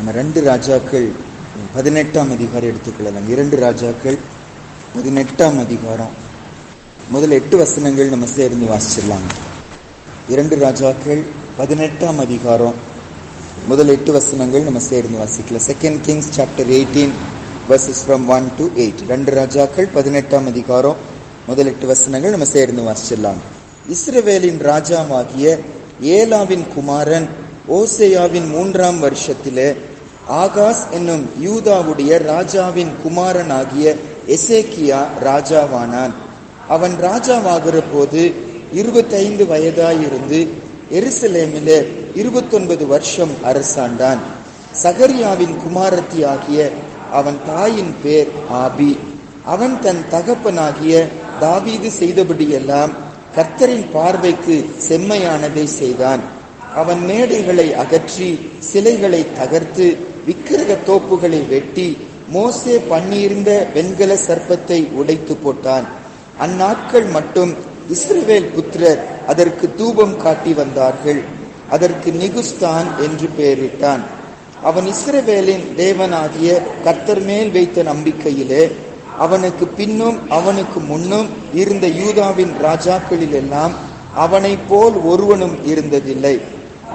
நம்ம ரெண்டு ராஜாக்கள் பதினெட்டாம் அதிகாரம் எடுத்துக்கொள்ளலாம். இரண்டு ராஜாக்கள் பதினெட்டாம் அதிகாரம். முதல் எட்டு வசனங்கள் நம்ம சேர்ந்து வாசிச்சிடலாம். இரண்டு ராஜாக்கள் பதினெட்டாம் அதிகாரம். முதல் எட்டு வசனங்கள் நம்ம சேர்ந்து வாசிக்கலாம். Second Kings chapter eighteen verses from one to eight ரெண்டு ராஜாக்கள் பதினெட்டாம் அதிகாரம். முதல் எட்டு வசனங்கள் நம்ம சேர்ந்து வாசிச்சிடலாம். இஸ்ரவேலின் ராஜாவாகிய ஏலாவின் குமாரன் ஓசையாவின் மூன்றாம் வருஷத்திலே ஆகாஸ் என்னும் யூதாவுடைய ராஜாவின் குமாரனாகிய எசேக்கியா ராஜாவானான். அவன் ராஜாவாகிற போது இருபத்தைந்து வயதாயிருந்து எருசலேமிலே இருபத்தொன்பது வருஷம் அரசாண்டான். சகரியாவின் குமாரத்தி ஆகிய அவன் தாயின் பேர் ஆபி. அவன் தன் தகப்பனாகிய தாவீது செய்தபடியெல்லாம் கர்த்தரின் பார்வைக்கு செம்மையானதை செய்தான். அவன் மேடைகளை அகற்றி சிலைகளை தகர்த்து விக்கிரக தோப்புகளை வெட்டி மோசே பண்ணியிருந்த வெண்கல சர்ப்பத்தை உடைத்து போட்டான். அந்நாட்கள் மட்டும் இஸ்ரவேல் புத்திரர் அதற்கு தூபம் காட்டி வந்தார்கள். அதற்கு நிகுஸ்தான் என்று பெயரிட்டான். அவன் இஸ்ரவேலின் தேவனாகிய கர்த்தர் மேல் வைத்த நம்பிக்கையிலே அவனுக்கு பின்னும் அவனுக்கு முன்னும் இருந்த யூதாவின் ராஜாக்களிலெல்லாம் அவனை போல் ஒருவனும் இருந்ததில்லை.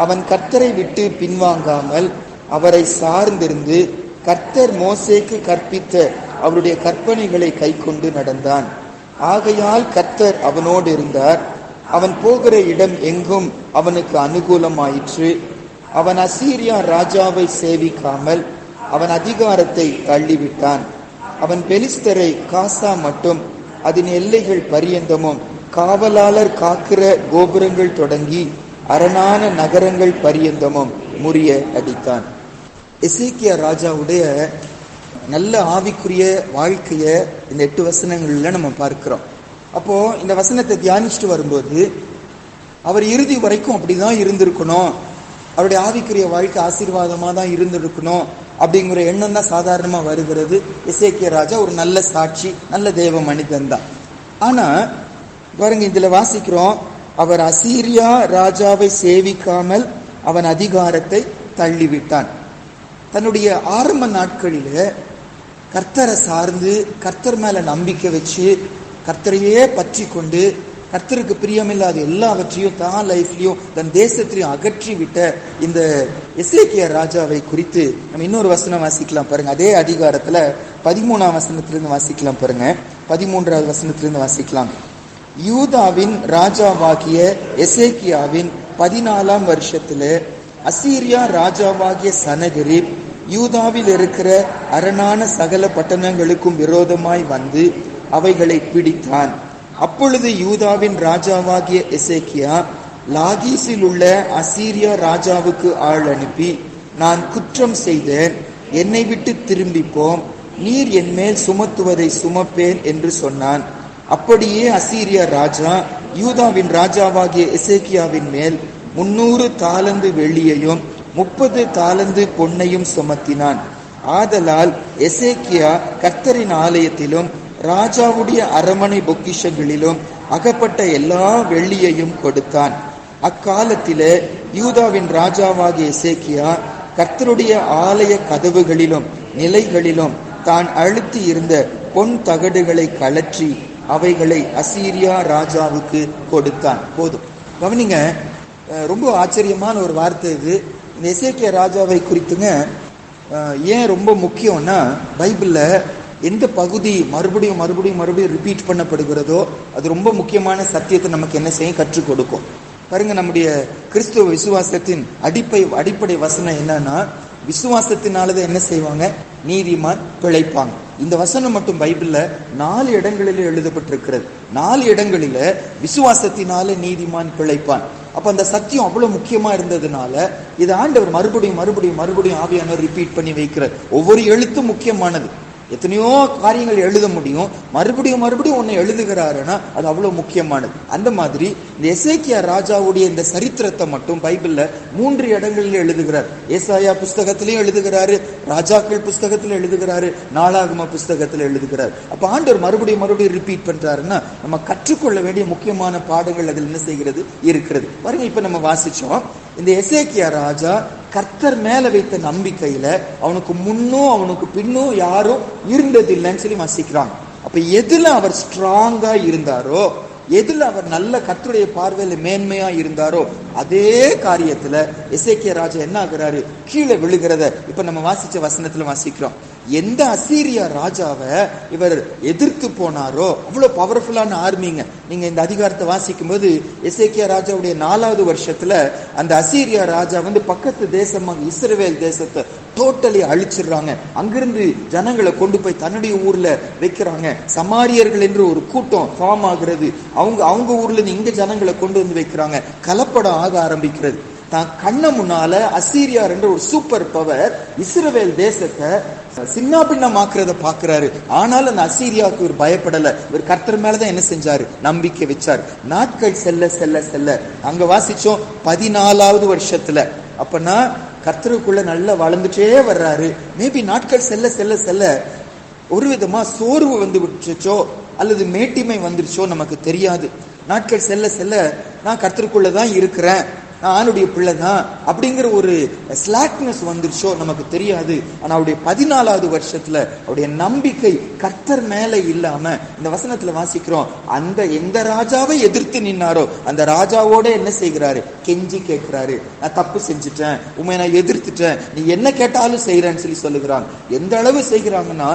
அவன் கர்த்தரை விட்டு பின்வாங்காமல் அவரை சார்ந்திருந்து கர்த்தர் மோசேக்கு கற்பித்த அவருடைய கற்பனைகளை கைக்கொண்டு நடந்தான். ஆகையால் கர்த்தர் அவனோடு இருந்தார். அவன் போகிற இடம் எங்கும் அவனுக்கு அனுகூலமாயிற்று. அவன் அசீரியா ராஜாவை சேவிக்காமல் அவன் அதிகாரத்தை தள்ளிவிட்டான். அவன் பெலிஸ்தரை காசா மட்டும் அதன் எல்லைகள் பரியந்தமும் காவலாளர் காக்கிற கோபுரங்கள் தொடங்கி அரணான நகரங்கள் பரியந்தமும் முறிய அடித்தான் எசேக்கியா ராஜாவுடைய நல்ல ஆவிக்குரிய வாழ்க்கையை இந்த எட்டு வசனங்களில் நம்ம பார்க்கிறோம். அப்போது இந்த வசனத்தை தியானிச்சுட்டு வரும்போது அவர் இறுதி வரைக்கும் அப்படிதான் இருந்திருக்கணும். அவருடைய ஆவிக்குரிய வாழ்க்கை ஆசீர்வாதமாக தான் இருந்திருக்கணும் அப்படிங்கிற எண்ணம் தான் சாதாரணமாக வருகிறது. இசைக்கிய ராஜா ஒரு நல்ல சாட்சி நல்ல தேவ மனிதன் தான். ஆனால் பாருங்க இதில் வாசிக்கிறோம் அவர் அசீரியா ராஜாவை சேவிக்காமல் அவன் அதிகாரத்தை தள்ளிவிட்டான். தன்னுடைய ஆரம்ப நாட்களில் கர்த்தரை சார்ந்து கர்த்தர் மேலே நம்பிக்கை வச்சு கர்த்தரையே பற்றி கொண்டு கர்த்தருக்கு பிரியமில்லாத எல்லாவற்றையும் தான் லைஃப்லையும் தன் தேசத்திலையும் அகற்றி விட்ட இந்த எஸ்ஏகே ராஜாவை குறித்து நம்ம இன்னொரு வசனம் வாசிக்கலாம் பாருங்க. அதே அதிகாரத்தில் பதிமூணாம் வசனத்திலிருந்து வாசிக்கலாம் பாருங்க. பதிமூன்றாவது வசனத்திலிருந்து வாசிக்கலாம். யூதாவின் ராஜாவாகிய எசேக்கியாவின் பதினாலாம் வருஷத்துல அசீரியா ராஜாவாகிய சனகரிப் யூதாவில் இருக்கிற அரணான சகல பட்டணங்களுக்கும் விரோதமாய் வந்து அவைகளை பிடித்தான். அப்பொழுது யூதாவின் ராஜாவாகிய எசேக்கியா லாகீஸில் உள்ள அசீரியா ராஜாவுக்கு ஆள் அனுப்பி நான் குற்றம் செய்தேன் என்னை விட்டு திரும்பிப்போம் நீர் என்மேல் சுமத்துவதை சுமப்பேன் என்று சொன்னான். அப்படியே அசீரியா ராஜா யூதாவின் ராஜாவாகிய எசேக்கியாவின் மேல் முன்னூறு தாளந்து வெள்ளியையும் முப்பது தாளந்து பொன்னையும் சுமத்தினான். ஆதலால் எசேக்கியா கர்த்தரின் ஆலயத்திலும் ராஜாவுடைய அரமனை பொக்கிஷங்களிலும் அகப்பட்ட எல்லா வெள்ளியையும் கொடுத்தான். அக்காலத்தில யூதாவின் ராஜாவாகிய எசேக்கியா கர்த்தருடைய ஆலய கதவுகளிலும் நிலைகளிலும் தான் அழுத்தி இருந்த பொன் தகடுகளை கலற்றி அவைகளை அசீரியா ராஜாவுக்கு கொடுத்தான். போதும். கவனிங்க ரொம்ப ஆச்சரியமான ஒரு வார்த்தை இது. இந்த எஸ்ஏகே ராஜாவை குறித்துங்க ஏன் ரொம்ப முக்கியம்னா பைபிளில் எந்த பகுதி மறுபடியும் மறுபடியும் மறுபடியும் ரிப்பீட் பண்ணப்படுகிறதோ அது ரொம்ப முக்கியமான சத்தியத்தை நமக்கு என்ன செய்யும் கற்றுக் கொடுக்கும். பாருங்க நம்முடைய கிறிஸ்துவ விசுவாசத்தின் அடிப்படை அடிப்படை வசனம் என்னன்னா விசுவாசத்தினாலதான் என்ன செய்வாங்க? நீதிமான் பிழைப்பாங்க இந்த வசனம் மட்டும் பைபிள்ல நாலு இடங்களில் எழுதப்பட்டிருக்கிறது. நாலு இடங்களில விசுவாசத்தினால நீதிமான் பிழைப்பான். அப்போ அந்த சத்தியம் அவ்வளோ முக்கியமாக இருந்ததுனால இதை ஆண்டவர் மறுபடியும் மறுபடியும் மறுபடியும் ஆவியானவர் ரிப்பீட் பண்ணி வைக்கிறார். ஒவ்வொரு எழுத்தும் முக்கியமானது. எத்தனையோ காரியங்கள் எழுத முடியும். மறுபடியும் மறுபடியும் ஒன்று எழுதுகிறாருன்னா அது அவ்வளோ முக்கியமானது. அந்த மாதிரி இந்த எசேக்கியா ராஜாவுடைய இந்த சரித்திரத்தை மட்டும் பைபிளில் மூன்று இடங்களில் எழுதுகிறார். ஏசாயா புஸ்தகத்திலையும் எழுதுகிறாரு ராஜாக்கள் புஸ்தகத்தில் எழுதுகிறாரு நாளாகம புஸ்தகத்தில் எழுதுகிறார். அப்போ ஆண்டவர் மறுபடியும் மறுபடியும் ரிப்பீட் பண்ணுறாருன்னா நம்ம கற்றுக்கொள்ள வேண்டிய முக்கியமான பாடங்கள் அதில் என்ன செய்கிறது? இருக்கிறது. பாருங்க இப்போ நம்ம வாசிச்சோம். இந்த எசேக்கியா ராஜா கர்த்தர் மேல வைத்த நம்பிக்கையில அவனுக்கு முன்னும் அவனுக்கு பின்னும் யாரும் இருந்ததில்லைன்னு சொல்லி வாசிக்கிறாங்க அப்ப எதுல அவர் ஸ்ட்ராங்கா இருந்தாரோ எதுல அவர் நல்ல கத்துடைய பார்வையில மேன்மையா இருந்தாரோ அதே காரியத்துல எசேக்கிய ராஜா என்ன ஆகுறாரு? கீழே விழுகிறத இப்ப நம்ம வாசிச்ச வசனத்துல வாசிக்கிறோம். எந்த அசீரியா ராஜாவை இவர் எதிர்த்து போனாரோ அவ்வளோ பவர்ஃபுல்லான ஆர்மிங்க நீங்கள் இந்த அதிகாரத்தை வாசிக்கும் போது எசேக்கியா ராஜாவுடைய நாலாவது வருஷத்தில் அந்த அசீரியா ராஜா வந்து பக்கத்து தேசமாக இஸ்ரவேல் தேசத்தை டோட்டலி அழிச்சிடுறாங்க. அங்கிருந்து ஜனங்களை கொண்டு போய் தன்னுடைய ஊர்ல வைக்கிறாங்க. சமாரியர்கள் என்று ஒரு கூட்டம் ஃபார்ம் ஆகுறது. அவங்க அவங்க ஊர்ல இருந்து இங்க ஜனங்களை கொண்டு வந்து வைக்கிறாங்க. கலப்படம் ஆக ஆரம்பிக்கிறது. தான் கண்ண முன்னால அசீரியா என்ற ஒரு சூப்பர் பவர் இஸ்ரவேல் தேசத்தை சின்ன பின்னமாக்குறத பாக்குறாரு ஆனாலும் அந்த அசீரியாவுக்கு இவர் பயப்படல. இவர் கர்த்தர் மேலதான் என்ன செஞ்சாரு? நம்பிக்கை வச்சார். நாட்கள் செல்ல செல்ல செல்ல. அங்க வாசிச்சோம் பதினாலாவது வருஷத்துல. அப்பனா கர்த்தருக்குள்ள நல்லா வளர்ந்துட்டே வர்றாரு. மேபி நாட்கள் செல்ல செல்ல செல்ல ஒரு விதமா சோர்வு வந்து விட்டுச்சோ அல்லது மேட்டிமை வந்துருச்சோ நமக்கு தெரியாது. நாட்கள் செல்ல செல்ல நான் கர்த்தருக்குள்ள தான் இருக்கிறேன். நான் ஆணுடைய பிள்ளை தான் அப்படிங்கிற ஒரு ஸ்லாக்னஸ் வந்துருச்சோ நமக்கு தெரியாது. ஆனா அவருடைய பதினாலாவது வருஷத்துல அவருடைய நம்பிக்கை கர்த்தர் மேல இல்லாம இந்த வசனத்துல வாசிக்கிறோம். அந்த எந்த ராஜாவை எதிர்த்து நின்னாரோ அந்த ராஜாவோட என்ன செய்கிறாரு? கெஞ்சி கேட்கிறாரு. நான் தப்பு செஞ்சுட்டேன். உண்மை நான் எதிர்த்துட்டேன். நீ என்ன கேட்டாலும் செய்யறேன்னு சொல்லி சொல்லுகிறாங்க எந்த அளவு செய்கிறாங்கன்னா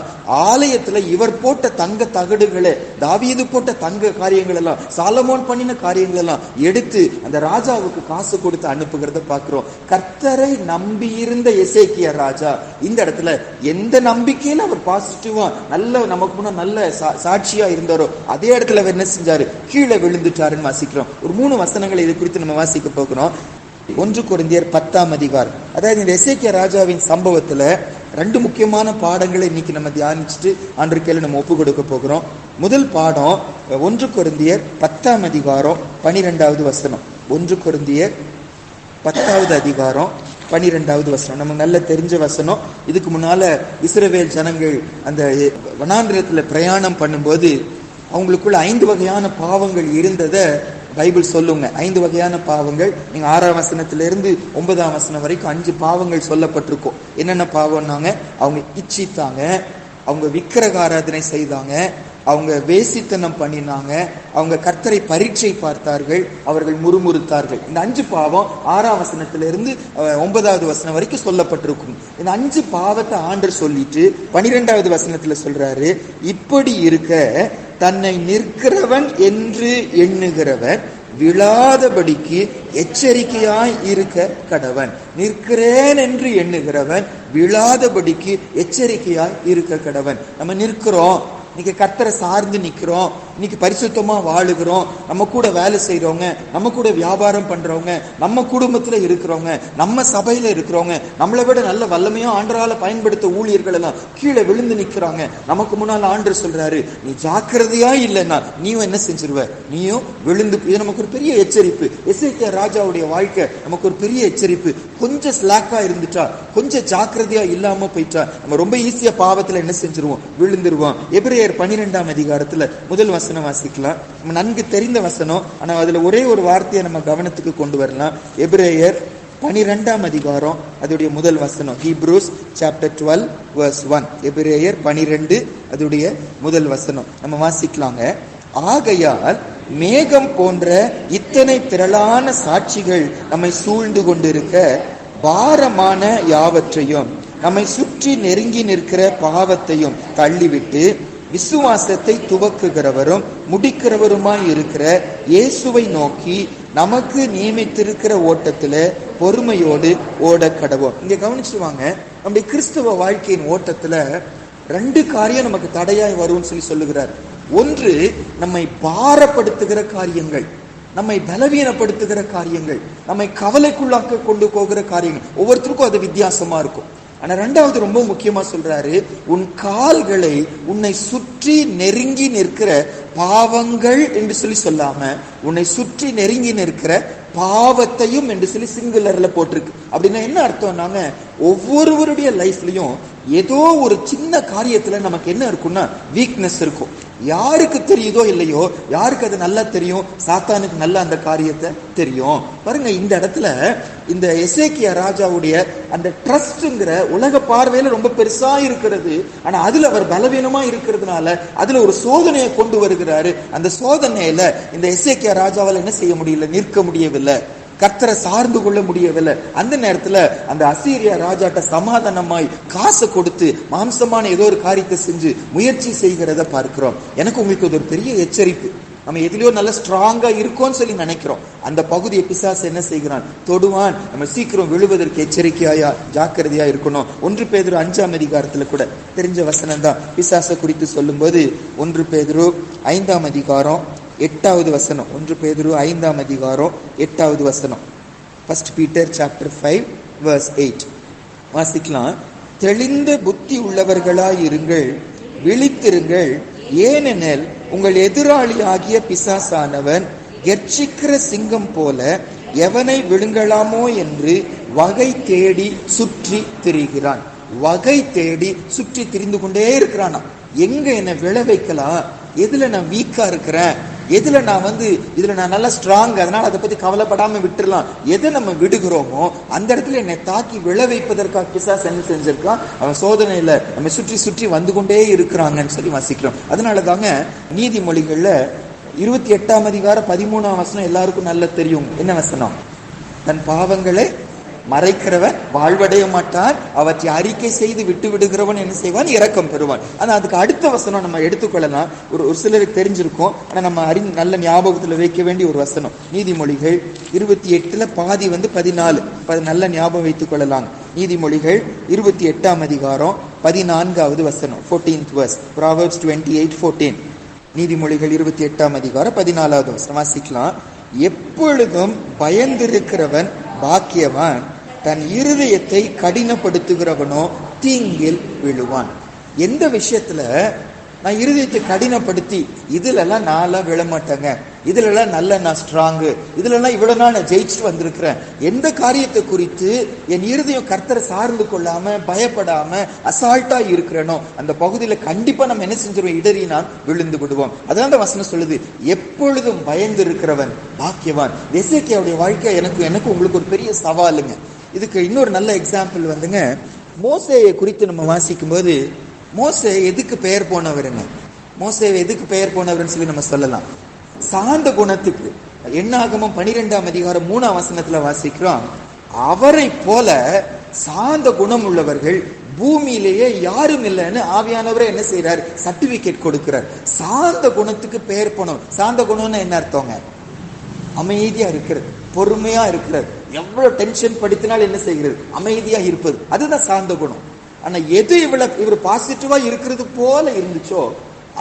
ஆலயத்துல இவர் போட்ட தங்க தகடுகளை தாவியது போட்ட தங்க காரியங்கள் எல்லாம் சாலமோன் பண்ணின காரியங்கள் எல்லாம் எடுத்து அந்த ராஜாவுக்கு காசு கொடுத்து அனுப்புகிறத பாக்குறோம் கர்த்தரை நம்பி இருந்த எசேக்கிய ராஜா இந்த இடத்துல எந்த நம்பிக்கையில அவர் பாசிட்டிவா நல்ல நமக்கு முன்ன நல்ல சாட்சியா இருந்தாரோ அதே இடத்துல அவர் என்ன செஞ்சாரு? கீழே விழுந்துட்டாருன்னு வாசிக்கிறோம். ஒரு மூணு வசனங்களை இது குறித்து நம்ம வாசிக்க போகிறோம். ஒன்று குறைந்தியர் பத்தாம் அதிகாரம். அதாவது இந்த எசேக்கிய ராஜாவின் சம்பவத்துல ரெண்டு முக்கியமான பாடங்களை இன்னைக்கு நம்ம தியானிச்சுட்டு ஆண்டிருக்கையில நம்ம ஒப்பு கொடுக்க போகிறோம். முதல் பாடம் ஒன்று குருந்தியர் பத்தாம் அதிகாரம் பனிரெண்டாவது வசனம். ஒன்று குருந்தியர் பத்தாவது அதிகாரம் பனிரெண்டாவது வசனம். நமக்கு நல்ல தெரிஞ்ச வசனம். இதுக்கு முன்னால இஸ்ரவேல் ஜனங்கள் அந்த வனாந்திரத்தில் பிரயாணம் பண்ணும்போது அவங்களுக்குள்ள ஐந்து வகையான பாவங்கள் இருந்ததை பைபிள் சொல்லுங்க. ஐந்து வகையான பாவங்கள். நீங்க ஆறாம் வசனத்திலிருந்து ஒன்பதாம் வசனம் வரைக்கும் அஞ்சு பாவங்கள் சொல்லப்பட்டிருக்கும். என்னென்ன பாவம்னாங்க? அவங்க இச்சித்தாங்க. அவங்க விக்கிரக ஆராதனை செய்தாங்க. அவங்க வேசித்தனம் பண்ணினாங்க. அவங்க கர்த்தரை பரீட்சை பார்த்தார்கள். அவர்கள் முறுமுறுத்தார்கள். இந்த அஞ்சு பாவம் ஆறாம் வசனத்திலிருந்து ஒன்பதாவது வசனம் வரைக்கும் சொல்லப்பட்டிருக்கும். இந்த அஞ்சு பாவத்தை ஆண்டர் சொல்லிட்டு பனிரெண்டாவது வசனத்துல சொல்றாரு இப்படி இருக்க தன்னை நிற்கிறவன் என்று எண்ணுகிறவன் விழாதபடிக்கு எச்சரிக்கையாய் இருக்க கடவன். நிற்கிறேன் என்று எண்ணுகிறவன் விழாதபடிக்கு எச்சரிக்கையாய் இருக்க கடவன். நம்ம நிற்கிறோம். இன்னைக்கு கர்த்தரை சார்ந்து நிற்கிறோம் இன்னைக்கு பரிசுத்தமா வாழுகிறோம். நம்ம கூட வேலை செய்யறவங்க நம்ம கூட வியாபாரம் பண்றவங்க நம்ம குடும்பத்துல இருக்கிறவங்க நம்ம சபையில இருக்கிறவங்க நம்மளை விட நல்ல வல்லமையா ஆண்டரால பயன்படுத்த ஊழியர்கள் எல்லாம் கீழே விழுந்து நிக்கிறாங்க. நமக்கு முன்னால ஆண்டர் சொல்றாரு நீ ஜாக்கிரதையா இல்லைன்னா நீயும் என்ன செஞ்சிருவ? நீயும் விழுந்து இது நமக்கு ஒரு பெரிய எச்சரிப்பு. எஸ்ஐகே ராஜாவுடைய வாழ்க்கை நமக்கு ஒரு பெரிய எச்சரிப்பு. கொஞ்சம் ஸ்லாக்கா இருந்துட்டா கொஞ்சம் ஜாக்கிரதையா இல்லாம போயிட்டா நம்ம ரொம்ப ஈஸியா பாவத்துல என்ன செஞ்சிருவோம்? விழுந்துருவோம். எபிரேயர் பனிரெண்டாம் அதிகாரத்துல முதல் வசனம் வாசிக்கலாம். நன்கு தெரிந்த வசனம் ஆனா அதுல ஒரே ஒரு வார்த்தையை நம்ம கவனத்துக்கு கொண்டு வரலாம். எபிரேயர் பனிரெண்டாம் அதிகாரம் அதோடைய முதல் வசனம். Hebrews chapter twelve verse one எபிரேயர் பனிரெண்டு அதோடைய முதல் வசனம். நம்ம வாசிக்கலாங்க. ஆகையால் மேகம் போன்ற இத்தனை திரளான சாட்சிகள் நம்மை சூழ்ந்து கொண்டிருக்க பாரமான யாவற்றையும் நம்மை சுற்றி நெருங்கி நிற்கிற பாவத்தையும் தள்ளிவிட்டு விசுவாசத்தை துவக்குகிறவரும் முடிக்கிறவருமாய் இருக்கிற இயேசுவை நோக்கி நமக்கு நியமித்திருக்கிற ஓட்டத்துல பொறுமையோடு ஓட கடவோம். இங்க கவனிச்சுவாங்க நம்முடைய கிறிஸ்துவ வாழ்க்கையின் ஓட்டத்துல ரெண்டு காரியம் நமக்கு தடையாய் வரும்னு சொல்லி சொல்லுகிறார். ஒன்று நம்மை பாரப்படுத்துகிற காரியங்கள் நம்மை பலவீனப்படுத்துகிற காரியங்கள் நம்மை கவலைக்குள்ளாக்க கொண்டு போகிற காரியங்கள். ஒவ்வொருத்தருக்கும் அது வித்தியாசமா இருக்கும். ஆனா ரெண்டாவது ரொம்ப முக்கியமா சொல்றாரு உன் கால்களை உன்னை சுற்றி நெருங்கி நிற்கிற பாவங்கள் என்று சொல்லி சொல்லாம உன்னை சுற்றி நெருங்கி நிற்கிற பாவத்தையும் என்று சொல்லி சிங்குலர்ல போட்டிருக்கு. அப்படின்னா என்ன அர்த்தம்னாங்க ஒவ்வொருவருடைய லைஃப்லயும் ஏதோ ஒரு சின்ன காரியத்துல நமக்கு என்ன இருக்கும்னா வீக்னஸ் இருக்கும். யாருக்கு தெரியுதோ இல்லையோ யாருக்கு அது நல்லா தெரியும் சாத்தானுக்கு நல்லா அந்த காரியத்தை தெரியும். பாருங்க இந்த இடத்துல இந்த எசேக்கியா ராஜாவுடைய அந்த ட்ரஸ்ட்ங்கிற உலக பார்வையில ரொம்ப பெருசா இருக்கிறது. ஆனா அதுல அவர் பலவீனமா இருக்கிறதுனால அதுல ஒரு சோதனையை கொண்டு வருகிறாரு. அந்த சோதனையில இந்த எசேக்கியா ராஜாவால் என்ன செய்ய முடியல நிற்க முடியவில்லை. கர்த்தரை சார்ந்து கொள்ள முடியவில்லை அந்த நேரத்துல அந்த அசீரியா ராஜாட்ட சமாதானமாய் காசை கொடுத்து மாம்சமான ஏதோ ஒரு காரியத்தை செஞ்சு முயற்சி செய்கிறத பார்க்கிறோம். எனக்கு உங்களுக்கு ஒரு பெரிய எச்சரிப்பு. நம்ம எதுலயோ நல்ல ஸ்ட்ராங்கா இருக்கோம்னு சொல்லி நினைக்கிறோம். அந்த பகுதியை பிசாசு என்ன செய்கிறான்? தொடுவான். நம்ம சீக்கிரம் விழுவதற்கு எச்சரிக்கையா ஜாக்கிரதையா இருக்கணும். ஒன்று பேதரு அஞ்சாம் அதிகாரத்துல கூட தெரிஞ்ச வசனம் தான். பிசாசை குறித்து சொல்லும்போது ஒன்று பேதரு ஐந்தாம் அதிகாரம் எட்டாவது வசனம். ஒன்று பேதுரு ஐந்தாம் அதிகாரம் எட்டாவது வசனம். First Peter chapter five verse eight வாசிக்கலாம். தெளிந்த புத்தி உள்ளவர்களாய் இருங்கள் விழித்திருங்கள். ஏனெனில் உங்கள் எதிராளி ஆகிய பிசாசானவன் கெர்ச்சிக்கிற சிங்கம் போல எவனை விழுங்கலாமோ என்று வகை தேடி சுற்றி திரிகிறான். வகை தேடி சுற்றி திரிந்து கொண்டே இருக்கிறானா எங்க என்ன விளை வைக்கலாம் எதுல நான் வீக்கா இருக்கிறேன்? எதுல நான் வந்து இதுல நான் நல்லா ஸ்ட்ராங் அதனால அதை பத்தி கவலைப்படாம விட்டுடலாம் எதை நம்ம விடுகிறோமோ அந்த இடத்துல என்னை தாக்கி விழ வைப்பதற்காக பிசாஸ் என்ன செஞ்சிருக்கான்? அவன் சோதனையில நம்ம சுற்றி சுற்றி வந்து கொண்டே இருக்கிறாங்கன்னு சொல்லி வாசிக்கிறோம். அதனால தாங்க நீதிமொழிகள்ல இருபத்தி எட்டாம் அதிகாரம் பதிமூணாம் வசனம் எல்லாருக்கும் நல்லா தெரியும். என்ன வசனம்? தன் பாவங்களை மறைக்கிறவன் வாழ்வடைய மாட்டான் அவற்றை அறிக்கை செய்து விட்டு விடுகிறவன் என்ன செய்வான்? இரக்கம் பெறுவான். ஆனா அதுக்கு அடுத்த வசனம் நம்ம எடுத்துக்கொள்ளலாம். ஒரு ஒரு சிலருக்கு தெரிஞ்சிருக்கும். ஆனா நம்ம அறி நல்ல ஞாபகத்துல வைக்க வேண்டிய ஒரு வசனம். நீதிமொழிகள் இருபத்தி எட்டுல பாதி வந்து பதினாலு. ப- நல்ல ஞாபகம் வைத்துக் கொள்ளலாம். நீதிமொழிகள் இருபத்தி எட்டாம் அதிகாரம் பதினான்காவது வசனம் fourteenth verse Proverbs twenty eight fourteen நீதிமொழிகள் இருபத்தி எட்டாம் அதிகாரம் பதினாலாவது வசனம் வாசிக்கலாம். எப்பொழுதும் பயந்திருக்கிறவன் பாக்கியவான். தன் இருதயத்தை கடினப்படுத்துகிறவனோ தீங்கில் விழுவான். எந்த விஷயத்துல நான் இருதயத்தை கடினப்படுத்தி இதுலலாம் நான்லாம் விழமாட்டேங்க. இதுலலாம் நல்ல நான் ஸ்ட்ராங்கு இதுலலாம் இவ்வளவு நாள் நான் ஜெயிச்சுட்டு வந்திருக்கிறேன். எந்த காரியத்தை குறித்து என் இருதயம் கர்த்தரை சார்ந்து கொள்ளாம பயப்படாம அசால்ட்டா இருக்கிறனோ அந்த பகுதியில கண்டிப்பா நம்ம என்ன செஞ்சிருவோம்? இடறினால் விழுந்து விடுவோம். அதான் அந்த வசனம் சொல்லுது. எப்பொழுதும் பயந்து இருக்கிறவன் பாக்கியவான். எசேக்கியாவுடைய வாழ்க்கை எனக்கு எனக்கு உங்களுக்கு ஒரு பெரிய சவாலுங்க. இதுக்கு இன்னொரு நல்ல எக்ஸாம்பிள் வந்துங்க. மோசையை குறித்து நம்ம வாசிக்கும் போது எதுக்கு பெயர் போனவருங்க? மோசை எதுக்கு பெயர் போனவர்னு சொல்லி நம்ம சொல்லலாம். சார்ந்த குணத்துக்கு எண்ணாகமம் பனிரெண்டாம் அதிகாரம் மூணாம் வசனத்துல வாசிக்கிறோம். அவரை போல சார்ந்த குணம் உள்ளவர்கள் பூமியிலேயே யாரும் இல்லைன்னு ஆவியானவரை என்ன செய்யறார் சர்டிபிகேட் கொடுக்கிறார். சாந்த குணத்துக்கு பெயர் போனவர். சாந்த குணம்னு என்ன அர்த்தங்க? அமைதியா இருக்கிறது பொறுமையா இருக்கிறது. எவ்வளவு டென்ஷன் படுத்தினால் என்ன செய்கிறது? அமைதியா இருப்பது. அதுதான் சாந்த குணம். ஆனா எது இவ்வளவு இவர் பாசிட்டிவா இருக்கிறது போல இருந்துச்சோ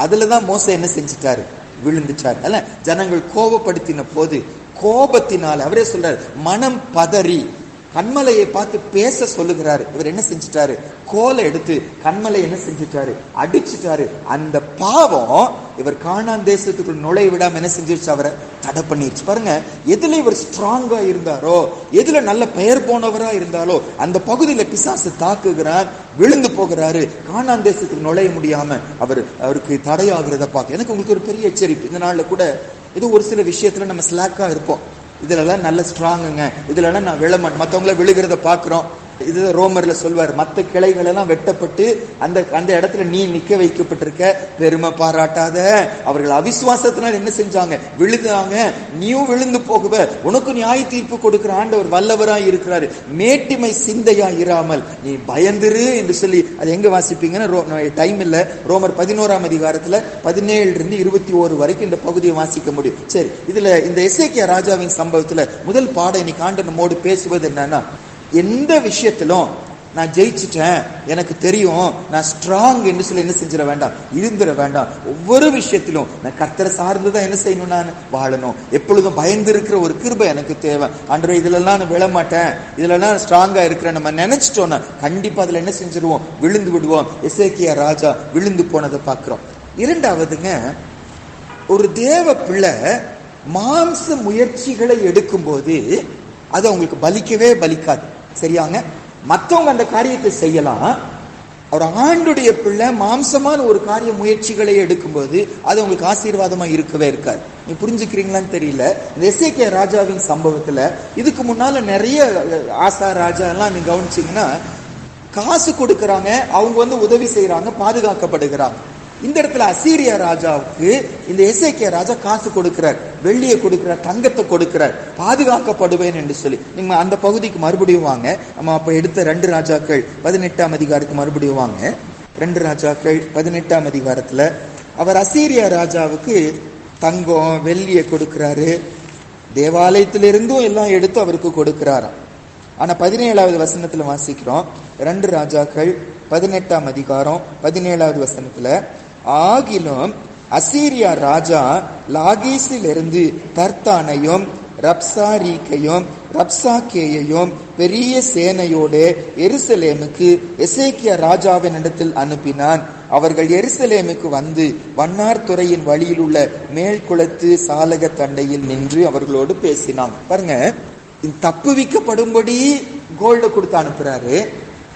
அதுலதான் மோசம் என்ன செஞ்சிட்டாரு? விழுந்துச்சார் அல்ல ஜனங்கள் கோபப்படுத்தின போது கோபத்தினால் அவரே சொல்றாரு மனம் பதறி கண்மலையை பார்த்து பேச சொல்லுகிறாரு. இவர் என்ன செஞ்சிட்டாரு? கோலை எடுத்து கண்மலை என்ன செஞ்சிட்டாரு? அடிச்சிட்டாரு. அந்த பாவம் இவர் காணான் தேசத்துக்குள் நுழைய விடாம என்ன செஞ்சிருச்சு அவரை? தடை பண்ணிருச்சு. பாருங்க எதுல இவர் ஸ்ட்ராங்கா இருந்தாரோ எதுல நல்ல பெயர் போனவரா இருந்தாலோ அந்த பகுதியில பிசாசு தாக்குகிறார் விழுந்து போகிறாரு. காணான் தேசத்துக்கு நுழைய முடியாம அவர் அவருக்கு தடையாகிறத பார்க்க. எனக்கு உங்களுக்கு ஒரு பெரிய எச்சரிப்பு. இந்த நாள்ல கூட இது ஒரு சில விஷயத்துல நம்ம ஸ்லாக்கா இருப்போம். இதுலலாம் நல்ல ஸ்ட்ராங்குங்க இதுலலாம் நான் விழ மாட்டேன் மற்றவங்கள விழுகிறத பார்க்குறோம். இது ரோமர்ல சொல்வார் மற்ற கிளைகள் எல்லாம் வெட்டப்பட்டு அந்த அந்த இடத்துல நீ நிக்க வைக்கப்பட்டிருக்க பெருமை பாராட்டாத. அவர்கள் அவிசுவாசத்தினால் என்ன செஞ்சாங்க? விழுந்தாங்க. நீயும் விழுந்து போகுவ. உனக்கு நியாய தீர்ப்பு கொடுக்கிற ஆண்டவர் வல்லவராய் இருக்கிறாரு. மேட்டிமை சிந்தையா இராமல் நீ பயந்துரு என்று சொல்லி அது எங்க வாசிப்பீங்கன்னு டைம் இல்ல. ரோமர் பதினோராம் அதிகாரத்துல பதினேழுல இருந்து இருபத்தி ஓரு வரைக்கும் இந்த பகுதியை வாசிக்க முடியும். சரி இதுல இந்த எஸ்ஏகே ராஜாவின் சம்பவத்துல முதல் பாடம் இன்னைக்கு ஆண்டு நம்மோடு பேசுவது என்னன்னா எந்த விஷயத்திலும் நான் ஜெயிச்சிட்டேன் எனக்கு தெரியும் நான் ஸ்ட்ராங் என்று சொல்லி என்ன செஞ்சிட வேண்டாம் இருந்துட வேண்டாம். ஒவ்வொரு விஷயத்திலும் நான் கர்த்தரை சார்ந்து தான் என்ன செய்யணும் நான்? வாழணும். எப்பொழுதும் பயந்து இருக்கிற ஒரு கிருபை எனக்கு தேவை. அன்று இதுலலாம் நான் விழமாட்டேன். இதுலலாம் ஸ்ட்ராங்காக இருக்கிறேன். நம்ம நினைச்சிட்டோம்னா கண்டிப்பாக அதில் என்ன செஞ்சிருவோம்? விழுந்து விடுவோம். எசேக்கியா ராஜா விழுந்து போனதை பார்க்குறோம். இரண்டாவதுங்க ஒரு தேவ பிள்ளை மாம்ச முயற்சிகளை எடுக்கும்போது அது அவங்களுக்கு பலிக்கவே பலிக்காது. சரியாங்க? மத்தவங்க அந்த காரியத்தை செய்யலாம். அவர் ஆண்டுடைய பிள்ளை மாம்சமான ஒரு காரிய முயற்சிகளை எடுக்கும்போது அது உங்களுக்கு ஆசீர்வாதமா இருக்கவே இருக்காது. நீ புரிஞ்சுக்கிறீங்களான்னு தெரியல. இந்த எஸ்ஏகே ராஜாவின் சம்பவத்துல இதுக்கு முன்னால நிறைய ஆசா ராஜா எல்லாம் நீங்க கவனிச்சீங்கன்னா காசு கொடுக்கறாங்க அவங்க வந்து உதவி செய்யறாங்க பாதுகாக்கப்படுகிறாங்க. இந்த இடத்துல அசீரிய ராஜாவுக்கு இந்த எஸ்ஐகே ராஜா காசு கொடுக்கிறார் வெள்ளியை கொடுக்கிறார் தங்கத்தை கொடுக்கிறார் பாதுகாக்கப்படுவேன் என்று சொல்லி. நீங்க அந்த பகுதிக்கு மறுபடியும் வாங்க. நம்ம அப்ப எடுத்த ரெண்டு ராஜாக்கள் பதினெட்டாம் அதிகாரத்துக்கு மறுபடியும் வாங்க. ரெண்டு ராஜாக்கள் பதினெட்டாம் அதிகாரத்துல அவர் அசீரிய ராஜாவுக்கு தங்கம் வெள்ளியை கொடுக்கிறாரு. தேவாலயத்திலிருந்தும் எல்லாம் எடுத்து அவருக்கு கொடுக்கிறாராம். ஆனா பதினேழாவது வசனத்துல வாசிக்கிறோம். ரெண்டு ராஜாக்கள் பதினெட்டாம் அதிகாரம் பதினேழாவது வசனத்துல ஆகிலும் அசீரியா ராஜா லாகீஸிலிருந்து தர்த்தானையும் ரப்சாரீக்கையும் ரப்சாக்கேயையும் பெரிய சேனையோடு எருசலேமுக்கு எசேக்கியா ராஜாவின் இடத்தில் அனுப்பினான். அவர்கள் எருசலேமுக்கு வந்து வண்ணார் துறையின் வழியில் உள்ள மேல்குளத்து சாலக தண்டையில் நின்று அவர்களோடு பேசினான். பாருங்க தப்புவிக்கப்படும்படி கோல்ட கொடுத்து அனுப்புறாரு.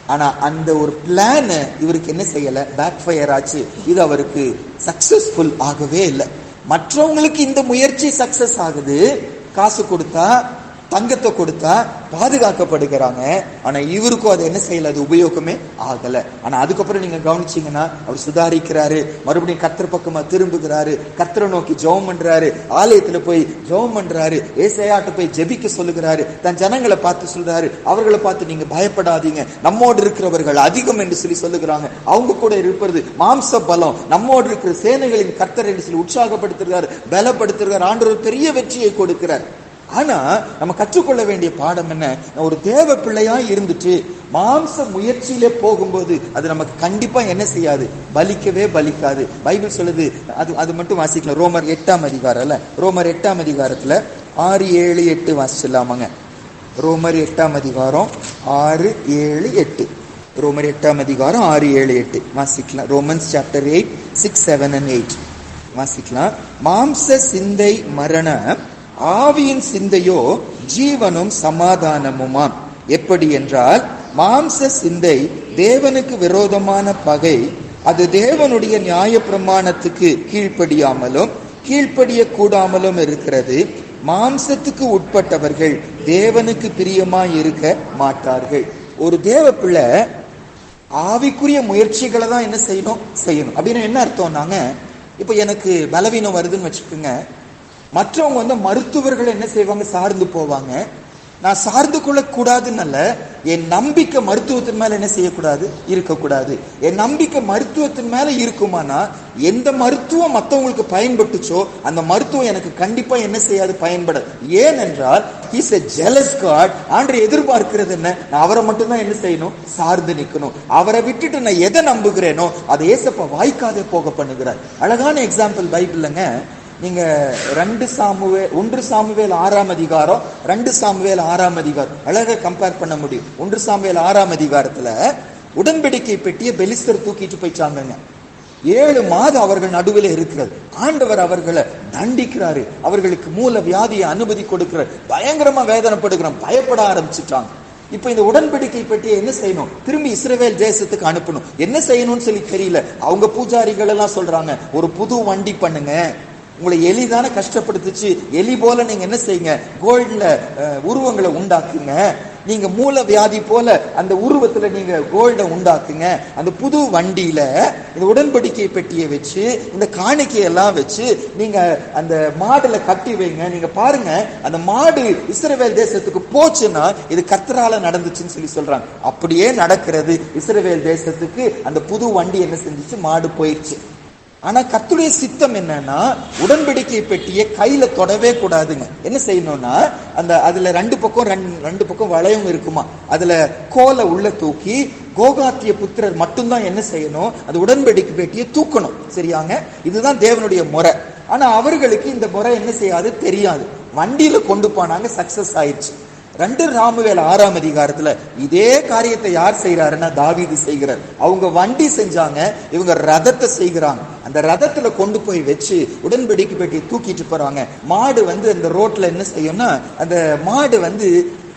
ஆனா அந்த ஒரு பிளான் இவருக்கு என்ன செய்யல? பேக் ஃபயர் ஆச்சு. இது அவருக்கு சக்சஸ்ஃபுல் ஆகவே இல்லை. மற்றவங்களுக்கு இந்த முயற்சி சக்சஸ் ஆகுது. காசு கொடுத்தா தங்கத்தை கொடுத்தா பாதுகாக்கப்படுகிறாங்க. ஆனா இவருக்கும் அது என்ன செய்யல? அது உபயோகமே ஆகல. ஆனா அதுக்கப்புறம் நீங்க கவனிச்சீங்கன்னா அவர் சுதாரிக்கிறாரு. மறுபடியும் கத்திர பக்கமா திரும்புகிறாரு. கத்திர நோக்கி ஜெபம் பண்றாரு. ஆலயத்துல போய் ஜெபம் பண்றாரு. ஏசையாட்ட போய் ஜெபிக்க சொல்லுகிறாரு. தன் ஜனங்களை பார்த்து சொல்றாரு. அவர்களை பார்த்து நீங்க பயப்படாதீங்க. நம்மோடு இருக்கிறவர்கள் அதிகம் என்று சொல்லி சொல்லுகிறாங்க. அவங்க கூட இருப்பது மாம்ச பலம். நம்மோடு இருக்கிற சேனைகளின் கர்த்தர் என்று சொல்லி உற்சாகப்படுத்துகிறார் பலப்படுத்துகிறார். ஆண்டவர் பெரிய வெற்றியை கொடுக்கிறார். ஆனா நம்ம கற்றுக்கொள்ள வேண்டிய பாடம் என்ன? ஒரு தேவ பிள்ளையா இருந்துட்டு மாம்ச முயற்சியிலே போகும்போது அது நமக்கு கண்டிப்பா என்ன செய்யாது? பலிக்கவே பலிக்காது. பைபிள் சொல்லுது அது அது மட்டும் வாசிக்கலாம். ரோமர் எட்டாம் அதிகாரம் இல்ல? ரோமர் எட்டாம் அதிகாரத்துல ஆறு ஏழு எட்டு வாசிச்சிடலாமாங்க. ரோமர் எட்டாம் அதிகாரம் ஆறு ஏழு எட்டு. ரோமர் எட்டாம் அதிகாரம் ஆறு ஏழு எட்டு. வாசிக்கலாம். Romans chapter eight six seven and eight வாசிக்கலாம். மாம்ச சிந்தை மரண ஆவியின் சிந்தையோ ஜீவனும் சமாதானமுமாம் எப்படி என்றால் மாம்ச சிந்தை தேவனுக்கு விரோதமான பகை அது தேவனுடைய நியாய பிரமாணத்துக்கு கீழ்ப்படியாமலும் கீழ்ப்படிய கூடாமலும் இருக்கிறது. மாம்சத்துக்கு உட்பட்டவர்கள் தேவனுக்கு பிரியமாய் இருக்க மாட்டார்கள். ஒரு தேவ பிள்ளை ஆவிக்குரிய முயற்சிகளை தான் என்ன செய்யணும்? செய்யணும். அப்படின்னு என்ன அர்த்தம்னாங்க? இப்போ எனக்கு பலவீனம் வருதுன்னு வச்சுக்கோங்க. மற்றவங்க வந்து மருத்துவர்கள் என்ன செய்வாங்க? சார்ந்து போவாங்க. நான் சார்ந்து கொள்ளக்கூடாதுன்னு அல்ல என் நம்பிக்கை மருத்துவத்தின் மேல என்ன செய்யக்கூடாது? இருக்கக்கூடாது. என் நம்பிக்கை மருத்துவத்தின் மேல இருக்குமானா எந்த மருத்துவம் மற்றவங்களுக்கு பயன்பட்டுச்சோ அந்த மருத்துவம் எனக்கு கண்டிப்பா என்ன செய்யாது? பயன்பட. ஏனென்றால் இஸ் எ ஜெலஸ் காட் ஆண்டு எதிர்பார்க்கிறது என்ன? நான் அவரை மட்டும்தான் என்ன செய்யணும்? சார்ந்து நிற்கணும் அவரை விட்டுட்டு நான் எதை நம்புகிறேனோ அதை ஏசப்ப வாய்க்காதே போக பண்ணுகிறார். அழகான எக்ஸாம்பிள் பைபிள்லங்க. நீங்க ரெண்டு சாமுவே ஒன்று சாமுவேல் ஆறாம் அதிகாரம் ரெண்டு சாமுவேல் ஆறாம் அதிகாரம். அழகா கம்பேர் பண்ண முடியும். ஒன்று சாமுவேல் ஆறாம் அதிகாரத்துல உடன்படிக்கை பெட்டிய பெலிஸ்தர் தூக்கிட்டு போயிட்டாங்க ஏழு மாதம் அவர்கள் நடுவில் இருக்கிறது ஆண்டவர் அவர்களை தண்டிக்கிறாரு. அவர்களுக்கு மூல வியாதியை அனுமதி கொடுக்கிறார். பயங்கரமா வேதனைப்படுகிறோம் பயப்பட ஆரம்பிச்சுட்டாங்க. இப்ப இந்த உடன்படிக்கை பெட்டியை என்ன செய்யணும்? திரும்பி இஸ்ரவேல் தேசத்துக்கு அனுப்பணும். என்ன செய்யணும்னு சொல்லி தெரியல. அவங்க பூஜாரிகள் எல்லாம் சொல்றாங்க ஒரு புது வண்டி பண்ணுங்க. உங்களை எலி தானே கஷ்டப்படுத்துச்சு. எலி போல நீங்க என்ன செய்யுங்க? கோல்ட்ல உருவங்களை உண்டாக்குங்க. நீங்க மூல வியாதி போல அந்த உருவத்துல நீங்க கோல்டை உண்டாக்குங்க. அந்த புது வண்டியில இந்த உடன்படிக்கை பெட்டியை வச்சு இந்த காணிக்கையெல்லாம் வச்சு நீங்க அந்த மாடுல கட்டி வைங்க. நீங்க பாருங்க அந்த மாடு இஸ்ரவேல் தேசத்துக்கு போச்சுன்னா இது கத்தரால நடந்துச்சுன்னு சொல்லி சொல்றாங்க. அப்படியே நடக்கிறது. இஸ்ரவேல் தேசத்துக்கு அந்த புது வண்டி என்ன செஞ்சிச்சு? மாடு போயிடுச்சு ஆனா கத்துடைய சித்தம் என்னன்னா உடன்படிக்கை பெட்டியை கையில தொடவே கூடாதுங்க. என்ன செய்யணும்னா அந்த அதுல ரெண்டு பக்கம் ரெண்டு ரெண்டு பக்கம் வளையம் இருக்குமா அதுல கோலை உள்ள தூக்கி கோகாத்திய புத்திரர் மட்டும்தான் என்ன செய்யணும் அது உடன்படிக்கை பெட்டியை தூக்கணும். சரியாங்க? இதுதான் தேவனுடைய முறை. ஆனா அவர்களுக்கு இந்த முறை என்ன செய்யாது? தெரியாது. வண்டியில கொண்டு போனாங்க சக்சஸ் ஆயிடுச்சு. ரெண்டு ராமுவேல் ஆறாம் அதிகாரத்துல இதே காரியத்தை யார் செய்யறாருன்னா தாவீது செய்கிறார். அவங்க வண்டி செஞ்சாங்க இவங்க ரதத்தை செய்கிறாங்க. அந்த ரதத்துல கொண்டு போய் வச்சு உடன்படிக்கை பெட்டி தூக்கிட்டு போறாங்க மாடு வந்து அந்த ரோட்ல என்ன செய்யும்னா அந்த மாடு வந்து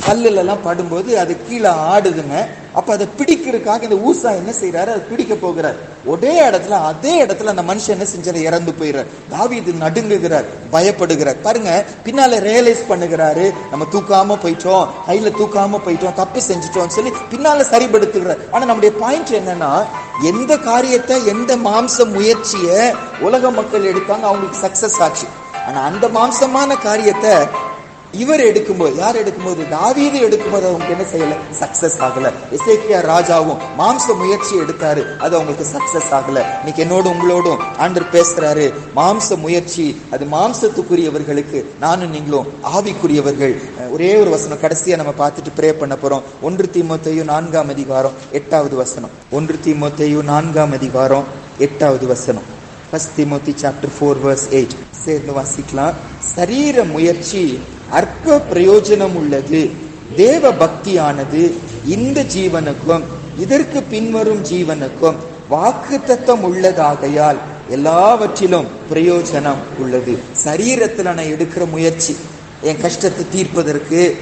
கல்லுலலாம் படும்போது அது கீழே ஆடுதுங்க. அப்போ அதை பிடிக்கிறதுக்காக இந்த ஊசா என்ன செய்கிறாரு அதை பிடிக்க போகிறார். ஒரே இடத்துல அதே இடத்துல அந்த மனுஷன் என்ன செஞ்சாரு? இறந்து போயிடுறார் இது நடுங்குகிறார் பயப்படுகிறார். பாருங்க பின்னால ரியலைஸ் பண்ணுகிறாரு நம்ம தூக்காம போயிட்டோம் கையில தூக்காம போயிட்டோம் தப்பு செஞ்சுட்டோம் சொல்லி பின்னால சரிபடுத்துகிறார். ஆனா நம்முடைய பாயிண்ட் என்னன்னா எந்த காரியத்தை எந்த மாம்ச முயற்சியை உலக மக்கள் எடுத்தாங்க அவங்களுக்கு சக்சஸ் ஆச்சு. ஆனா அந்த மாம்சமான காரியத்தை இவர் எடுக்கும்போது யார் எடுக்கும்போது? தாவீது எடுக்கும்போது அவங்களுக்கு என்ன செய்யல? சக்சஸ் ஆகல. இசைக்கியா ராஜாவும் மாம்ச முயற்சி எடுத்தாரு. அது அவங்களுக்கு சக்சஸ் ஆகல. இன்னைக்கு என்னோட உங்களோடும் ஆண்டர் பேசுறாரு. மாம்ச முயற்சி அது மாம்சத்துக்குரியவர்களுக்கு நானும் நீங்களும் ஆவிக்குரியவர்கள். ஒரே ஒரு வசனம் கடைசியா நம்ம பார்த்துட்டு ப்ரே பண்ண போறோம். ஒன்று தீமோத்தேயு நான்காம் அதிகாரம் எட்டாவது வசனம். ஒன்று தீமோத்தேயு நான்காம் அதிகாரம் எட்டாவது வசனம். First Timothy chapter four verse eight சேர்ந்து வாசிக்கலாம். சரீர முயற்சி அற்ப பிரயோஜனம் உள்ளது தேவ பக்தியானது இந்த ஜீவனுக்கும் இதற்கு பின்வரும் ஜீவனுக்கும் வாக்குத்தத்தம் உள்ளதாகையால் எல்லாவற்றிலும் பிரயோஜனம் உள்ளது. சரீரத்தில் நான் எடுக்கிற முயற்சி என் கஷ்டத்தை தீர்ப்பதற்கு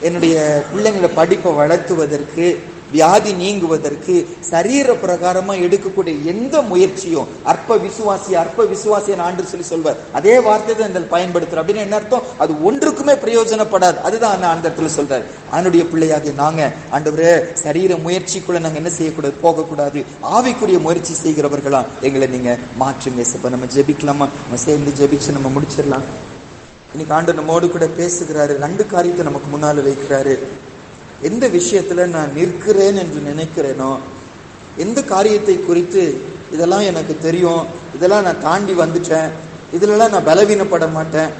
என்னுடைய பிள்ளைங்களை படிப்பை வளர்த்துவதற்கு வியாதி நீங்குவதற்கு சரீர பிரகாரமா எடுக்கக்கூடிய எந்த முயற்சியும் அற்ப விசுவாசி அற்ப விசுவாசி ஆண்டு சொல்லி சொல்வார். அதே வார்த்தை தான் இதில் பயன்படுத்துறோம் அப்படின்னு என்ன அர்த்தம்? அது ஒன்றுக்குமே பிரயோஜனப்படாது. அதுதான் அந்த அந்த இடத்துல சொல்றாரு. அவனுடைய பிள்ளையாக நாங்க ஆண்டவரே சரீர முயற்சிக்குள்ள நாங்க என்ன செய்யக்கூடாது? போகக்கூடாது. ஆவிக்குரிய முயற்சி செய்கிறவர்களா எங்களை நீங்க மாற்றுங்க. சப்ப நம்ம ஜெபிக்கலாமா? நம்ம சேர்ந்து ஜெபிச்சு நம்ம முடிச்சிடலாம். இன்னைக்கு ஆண்டு நம்மோடு கூட பேசுகிறாரு. ரெண்டு காரியத்தை நமக்கு முன்னால் வைக்கிறாரு. எந்த விஷயத்துல நான் நிற்கிறேன் என்று நினைக்கிறேனோ எந்த காரியத்தை குறித்து இதெல்லாம் எனக்கு தெரியும் இதெல்லாம் நான் தாண்டி வந்துட்டேன் இதுலலாம் நான் பலவீனப்பட மாட்டேன்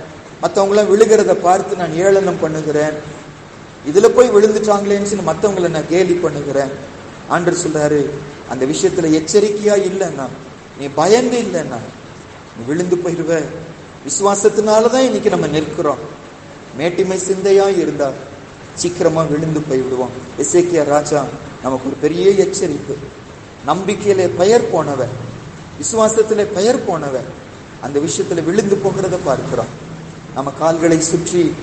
மற்றவங்களாம் விழுகிறத பார்த்து நான் ஏளனம் பண்ணுகிறேன் இதில் போய் விழுந்துட்டாங்களேன்னு சொல்லி மற்றவங்கள நான் கேலி பண்ணுகிறேன். ஆண்டு சொல்றாரு அந்த விஷயத்துல எச்சரிக்கையா இல்லைன்னா நீ பயந்து இல்லைன்னா நீ விழுந்து போயிடுவ விசுவாசத்தினாலதான் இன்னைக்கு நம்ம நிற்கிறோம். மேட்டிமை சிந்தையா இருந்தால் சீக்கிரமா விழுந்து போய் விடுவோம் ராஜா நமக்கு ஒரு பெரிய எச்சரிப்பு. நம்பிக்கையில பெயர் போனவன் விசுவாசத்திலே பெயர் போனவன் அந்த விஷயத்துல விழுந்து போகிறத பார்க்கிறோம் நம்ம கால்களை சுற்றி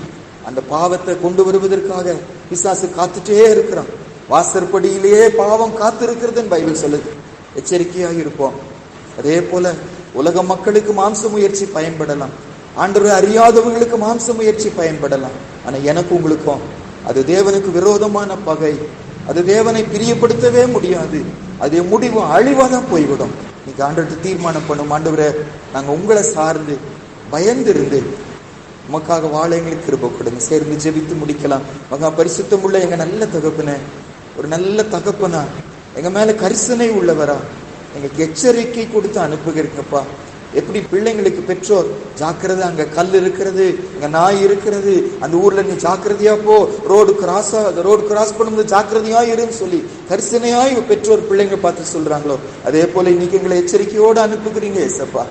அந்த பாவத்தை கொண்டு வருவதற்காக பிசாசு காத்துட்டே இருக்கிறான். வாசற்படியிலேயே பாவம் காத்து பைபிள் சொல்லுது. எச்சரிக்கையாக இருப்போம். அதே போல உலக மக்களுக்கு மாம்ச முயற்சி பயன்படலாம். ஆண்டவர் அறியாதவங்களுக்கு மாம்ச முயற்சி பயன்படலாம். ஆனா எனக்கு உங்களுக்கும் அது தேவனுக்கு விரோதமான பகை. அது தேவனை பிரியப்படுத்தவே முடியாது. அது முடிவு அழிவாதான் போய்விடும். இன்னைக்கு ஆண்டவர்கிட்ட தீர்மானம் பண்ணும். ஆண்டவரே நாங்கள் உங்களை சார்ந்து பயந்து இருந்து உமக்காக வாழ எங்களுக்கு கிருப கொடுங்க. சேர்ந்து ஜெபித்து முடிக்கலாம். மகா பரிசுத்தம் உள்ள எங்க நல்ல தகப்பனே ஒரு நல்ல தகப்பனா எங்க மேல கரிசனை உள்ளவரா எங்களுக்கு எச்சரிக்கை கொடுத்து அனுப்புகிறீங்கப்பா. எப்படி பிள்ளைங்களுக்கு பெற்றோர் ஜாக்கிரதை அங்க கல் இருக்கிறது அங்க நாய் இருக்கிறது அந்த ஊர்ல நீ ஜாக்கிரதையா போ ரோடு கிராஸ் ரோடு கிராஸ் பண்ணும்போது ஜாக்கிரதையா இருன்னு சொல்லி கரிசனையாய் பெற்றோர் பிள்ளைங்க பார்த்து சொல்றாங்களோ அதே போல இன்னைக்கு எங்களை எச்சரிக்கையோடு அனுப்புகிறீங்க ஏசப்பா.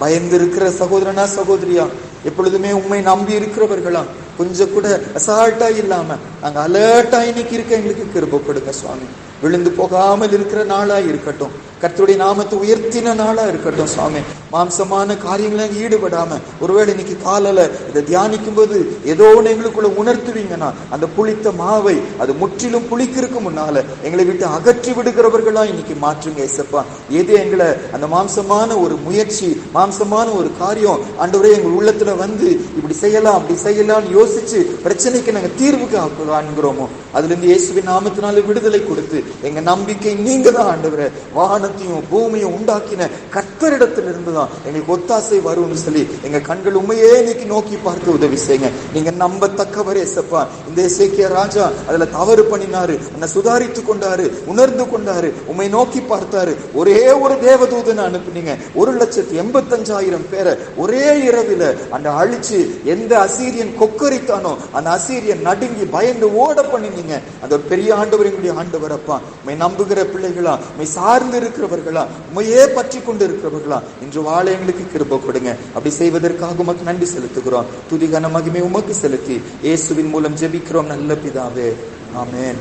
பயந்து இருக்கிற சகோதரனா சகோதரியா எப்பொழுதுமே உண்மை நம்பி இருக்கிறவர்களா கொஞ்சம் கூட அசால்ட்டா இல்லாம நாங்க அலர்ட்டா இன்னைக்கு இருக்க எங்களுக்கு கிருப கொடுங்க சுவாமி. விழுந்து போகாமல் இருக்கிற நாளா இருக்கட்டும். கர்த்தருடைய நாமத்தை உயர்த்தின நாளா இருக்கட்டும் சுவாமி. மாம்சமான காரியங்களை ஈடுபடாம ஒருவேளை இன்னைக்கு காலையில இதை தியானிக்கும் போது ஏதோ ஒண்ணு எங்களுக்குள்ள உணர்த்துவீங்கன்னா அந்த புளித்த மாவை அது முற்றிலும் புளிக்கிறதுக்கு முன்னால எங்களை விட்டு அகற்றி விடுகிறவர்களா இன்னைக்கு மாற்றுங்க ஏசப்பா. எது எங்களை அந்த மாம்சமான ஒரு முயற்சி மாம்சமான ஒரு காரியம் ஆண்டவரே எங்கள் உள்ளத்துல வந்து இப்படி செய்யலாம் அப்படி செய்யலாம்னு யோசிச்சு பிரச்சனைக்கு நாங்க தீர்வு காண்கிறோமோ அதுல இருந்து இயேசுவின் நாமத்தினால விடுதலை கொடுத்து எங்க நம்பிக்கை நீங்க தான் ஆண்டவர. வானத்தையும் பூமியும் உண்டாக்கின கத்தரிடத்துல இருந்து தான் எங்களுக்கு ஒத்தாசை வரும்னு சொல்லி எங்க கண்கள் உண்மையே இன்னைக்கு நோக்கி பார்த்து உதவி செய்யுங்க. நீங்க நம்பத்தக்கவர் ஏசப்பா. இந்த இசைக்கிய ராஜா அதுல தவறு பண்ணினாரு. என்ன சுதாரித்து கொண்டாரு உணர்ந்து கொண்டாரு உண்மை நோக்கி பார்த்தாரு. ஒரே ஒரு தேவதூதனை அனுப்புனீங்க. ஒரு லட்சத்தி எண்பத்தஞ்சாயிரம் பேரை ஒரே இரவில் அந்த அழிச்சு எந்த அசீரியன் கொக்கரி கொக்கரித்தானோ அந்த அசீரியன் நடுங்கி பயந்து ஓட பண்ணினீங்க. அந்த ஒரு பெரிய ஆண்டவர் எங்களுடைய ஆண்டவர் அப்பா. உண்மை நம்புகிற பிள்ளைகளா உண்மை சார்ந்து இருக்கிறவர்களா உண்மையே பற்றி கொண்டு இருக்கிறவர்களா இன்று வாழ எங்களுக்கு கிருப கொடுங்க. அப்படி செய்வதற்காக உமக்கு நன்றி செலுத்துகிறோம். துதிகன மகிமை உமக்கு செலுத்தி இயேசுவின் மூலம் ஜெபிக்கிறோம் நல்ல பிதாவே. ஆமேன்.